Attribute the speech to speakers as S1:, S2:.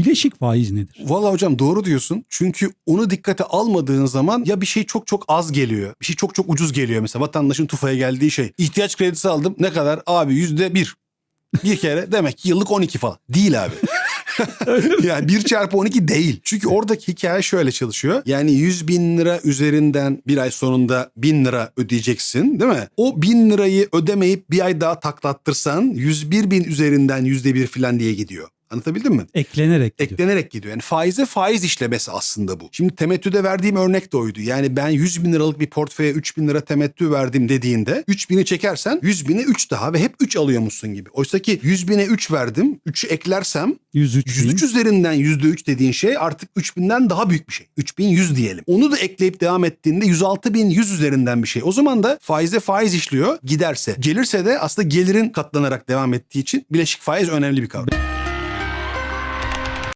S1: Bileşik faiz nedir?
S2: Valla hocam doğru diyorsun. Çünkü onu dikkate almadığın zaman ya bir şey çok çok az geliyor. Bir şey çok çok ucuz geliyor. Mesela vatandaşın tufaya geldiği şey. İhtiyaç kredisi aldım. Ne kadar? Abi yüzde bir. Bir kere demek ki yıllık 12 falan. Değil abi. yani 1 çarpı 12 değil. Çünkü oradaki hikaye şöyle çalışıyor. Yani 100 bin lira üzerinden bir ay sonunda 1000 lira ödeyeceksin değil mi? O 1000 lirayı ödemeyip bir ay daha taklattırsan 101 bin üzerinden %1 falan diye gidiyor. Anlatabildim mi?
S1: Eklenerek gidiyor.
S2: Eklenerek gidiyor. Yani faize faiz işlemesi aslında bu. Şimdi temettüde verdiğim örnek de oydu. Yani ben 100 bin liralık bir portföye 3 bin lira temettü verdim dediğinde 3 bini çekersen 100 bine 3 daha ve hep 3 alıyormuşsun gibi. Oysa ki 100 bine 3 verdim. 3'ü eklersem
S1: 103 bin.
S2: 103 üzerinden %3 dediğin şey artık 3000'den daha büyük bir şey. 3100 diyelim. Onu da ekleyip devam ettiğinde 16100 üzerinden bir şey. O zaman da faize faiz işliyor giderse. Gelirse de aslında gelirin katlanarak devam ettiği için bileşik faiz önemli bir kavram.